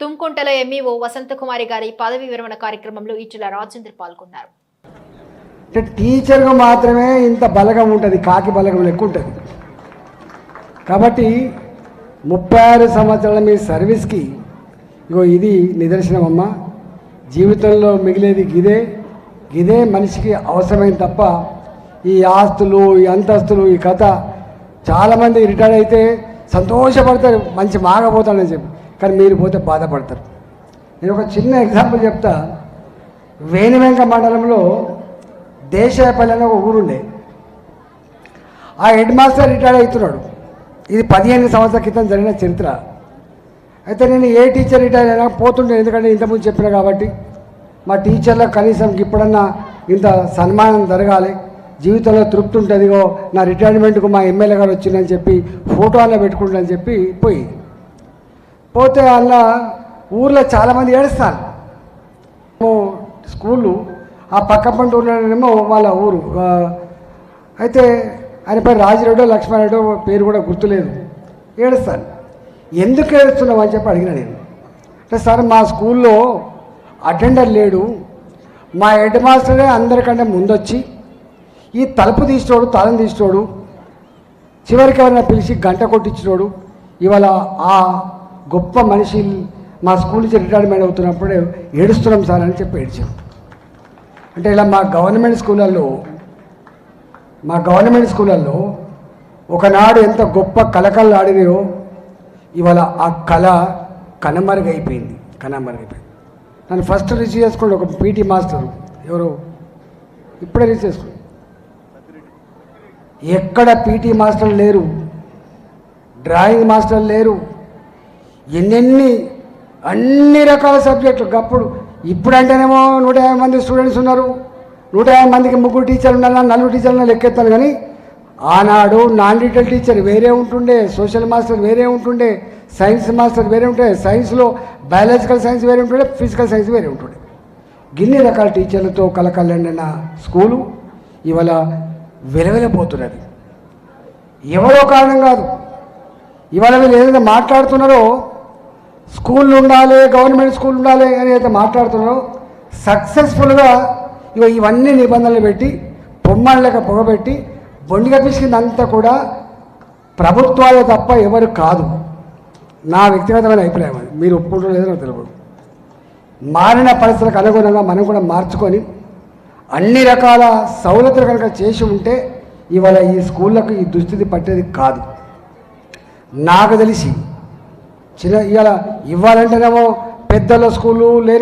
తుంకుంటలో MEO Vasanthakumari గారి పదవి విరమణ కార్యక్రమంలో ఈటెల రాజేంద్ర పాల్గొన్నారు. అంటే టీచర్గా మాత్రమే ఇంత బలగం ఉంటుంది కాకి బలగం లెక్క ఉంటుంది కాబట్టి ముప్పై ఆరు సంవత్సరాల మీ సర్వీస్కి ఇగో ఇది నిదర్శనం అమ్మ. జీవితంలో మిగిలేది గిదే గిదే మనిషికి అవసరమైన తప్ప ఈ ఆస్తులు ఈ అంతస్తులు ఈ కథ చాలామంది రిటైర్ అయితే సంతోషపడతారు మంచి మాగపోతాడని చెప్పి. కానీ మీరు పోతే బాధపడతారు. నేను ఒక చిన్న ఎగ్జాంపుల్ చెప్తా. వేణివెంక మండలంలో దేశాయపల్లి అనే ఒక ఊరుండే. ఆ హెడ్ మాస్టర్ రిటైర్ అవుతున్నాడు. ఇది పదిహేను సంవత్సరాల క్రితం జరిగిన చరిత్ర. అయితే నేను ఏ టీచర్ రిటైర్ అయినా పోతుండే ఎందుకంటే ఇంతకుముందు చెప్పిన కాబట్టి. మా టీచర్లకు కనీసం ఇప్పుడన్నా ఇంత సన్మానం జరగాలి. జీవితంలో తృప్తి ఉంటుందిగో నా రిటైర్మెంట్కు మా ఎమ్మెల్యే గారు వచ్చిందని చెప్పి ఫోటో అలా పెట్టుకుంటానని చెప్పి పోయి పోతే అలా ఊర్లో చాలామంది ఏడుస్తారు. స్కూళ్ళు ఆ పక్క పంట ఊళ్ళోనేమో వాళ్ళ ఊరు. అయితే ఆయనపై పేరు రాజిరెడ్డో లక్ష్మణరెడ్డో పేరు కూడా గుర్తులేదు. ఏడుస్తాను ఎందుకు ఏడుస్తున్నావు అని చెప్పి అడిగిన నేను. అంటే సార్ మా స్కూల్లో అటెండర్ లేడు. మా హెడ్ మాస్టరే అందరికంటే ముందొచ్చి ఈ తలుపు తీసినోడు తాళం తీసినోడు చివరికి ఎవరైనా పిలిచి గంట కొట్టించినోడు ఇవాళ ఆ గొప్ప మనిషి మా స్కూల్ నుంచి రిటైర్మెంట్ అవుతున్నప్పుడే ఏడుస్తున్నాం సార్ అని చెప్పి ఏడ్చాం అంటే ఇలా మా గవర్నమెంట్ స్కూళ్ళల్లో మా గవర్నమెంట్ స్కూళ్ళల్లో ఒకనాడు ఎంత గొప్ప కలకళ్ళు ఆడినాయో ఇవాళ ఆ కళ కనమరుగైపోయింది కనమరుగైపోయింది. నన్ను ఫస్ట్ రిసీవ్ చేసుకోండి ఒక పీటీ మాస్టర్. ఎవరు? ఇప్పుడే రిసీవ్ చేసుకోండి. ఎక్కడ పీటీ మాస్టర్లు లేరు డ్రాయింగ్ మాస్టర్లు లేరు ఎన్నెన్ని అన్ని రకాల సబ్జెక్టులు. అప్పుడు ఇప్పుడంటేనేమో నూట యాభై మంది స్టూడెంట్స్ ఉన్నారు. నూట యాభై మందికి ముగ్గురు టీచర్లు ఉండాలా నలుగురు టీచర్లు లెక్కెత్తాను కానీ ఆనాడు నాన్ డీటెయిల్ టీచర్ వేరే ఉంటుండే సోషల్ మాస్టర్ వేరే ఉంటుండే సైన్స్ మాస్టర్ వేరే ఉంటుండే సైన్స్లో బయాలజికల్ సైన్స్ వేరే ఉంటుండే ఫిజికల్ సైన్స్ వేరే ఉంటుండే. గిన్ని రకాల టీచర్లతో కలకలండిన స్కూలు ఇవాళ వెలవెలపోతున్నది ఎవరో కారణం కాదు. ఇవాళ వీళ్ళు ఏదైతే మాట్లాడుతున్నారో స్కూళ్ళు ఉండాలి గవర్నమెంట్ స్కూల్ ఉండాలి అని అయితే మాట్లాడుతున్నారో సక్సెస్ఫుల్గా ఇవ ఇవన్నీ నిబంధనలు పెట్టి పొమ్మళ్ళక పొగబెట్టి బొండిగా పిసికిందంతా కూడా ప్రభుత్వాలే తప్ప ఎవరు కాదు. నా వ్యక్తిగతమైన అభిప్రాయం అది. మీరు ఒప్పుకుంటారో లేదో నాకు తెలియదు మారిన పరిస్థితులకు అనుగుణంగా మనం కూడా మార్చుకొని అన్ని రకాల సౌలతులు కనుక చేసి ఉంటే ఇవాళ ఈ స్కూళ్ళకు ఈ దుస్థితి పట్టేది కాదు. నాకు తెలిసి చిన్న ఇవాళ ఇవ్వాలంటేనేమో పెద్దల స్కూలు లేని